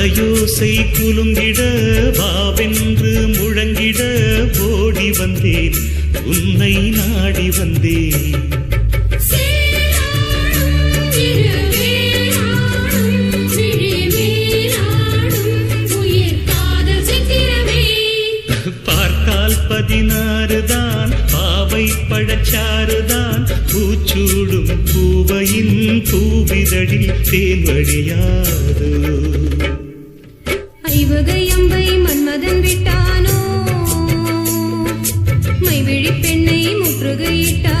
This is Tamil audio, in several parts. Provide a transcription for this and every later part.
ஓசை குலுங்கிட வாவென்று முழங்கிட ஓடி வந்தேன். உன்னை நாடி வந்தேன். பார்த்தால் பதினாறு தான் பாவை பழச்சாறுதான். பூச்சூடும் பூவையின் பூவிதழில் தேன் வழியாது. சிவகையம்பை மன்மதன் விட்டானோ? மைவிழி பெண்ணை முற்றுகையிட்டான்?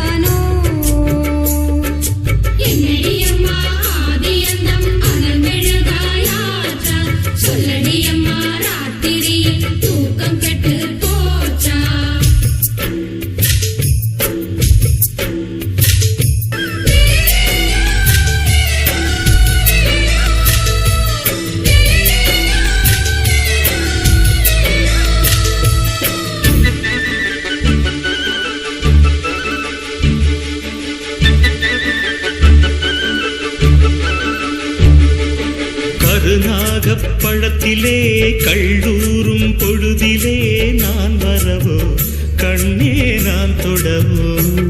கருநாகப் பழத்திலே கள்ளூரும் பொழுதிலே நான் வரவோ? கண்ணே நான் தொடவோ?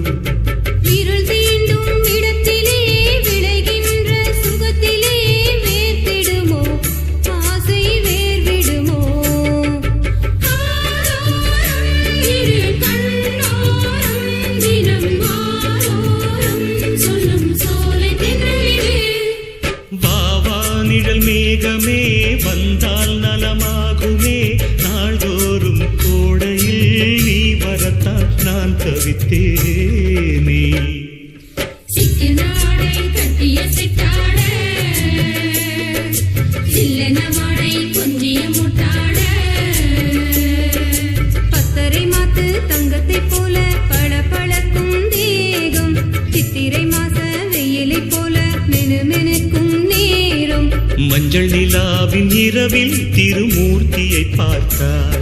மஞ்சள் நிலாவின் இரவில் திருமூர்த்தியை பார்த்தாள்.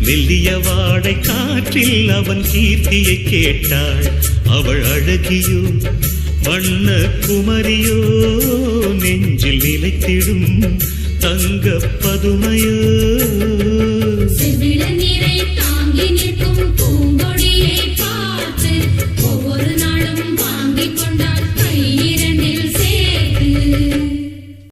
மெல்லிய வாடை காற்றில் அவன் கீர்த்தியை கேட்டாள். அவள் அழகியோ வண்ண குமரியோ நெஞ்சில் நிலைத்திடும் தங்க பதுமையோ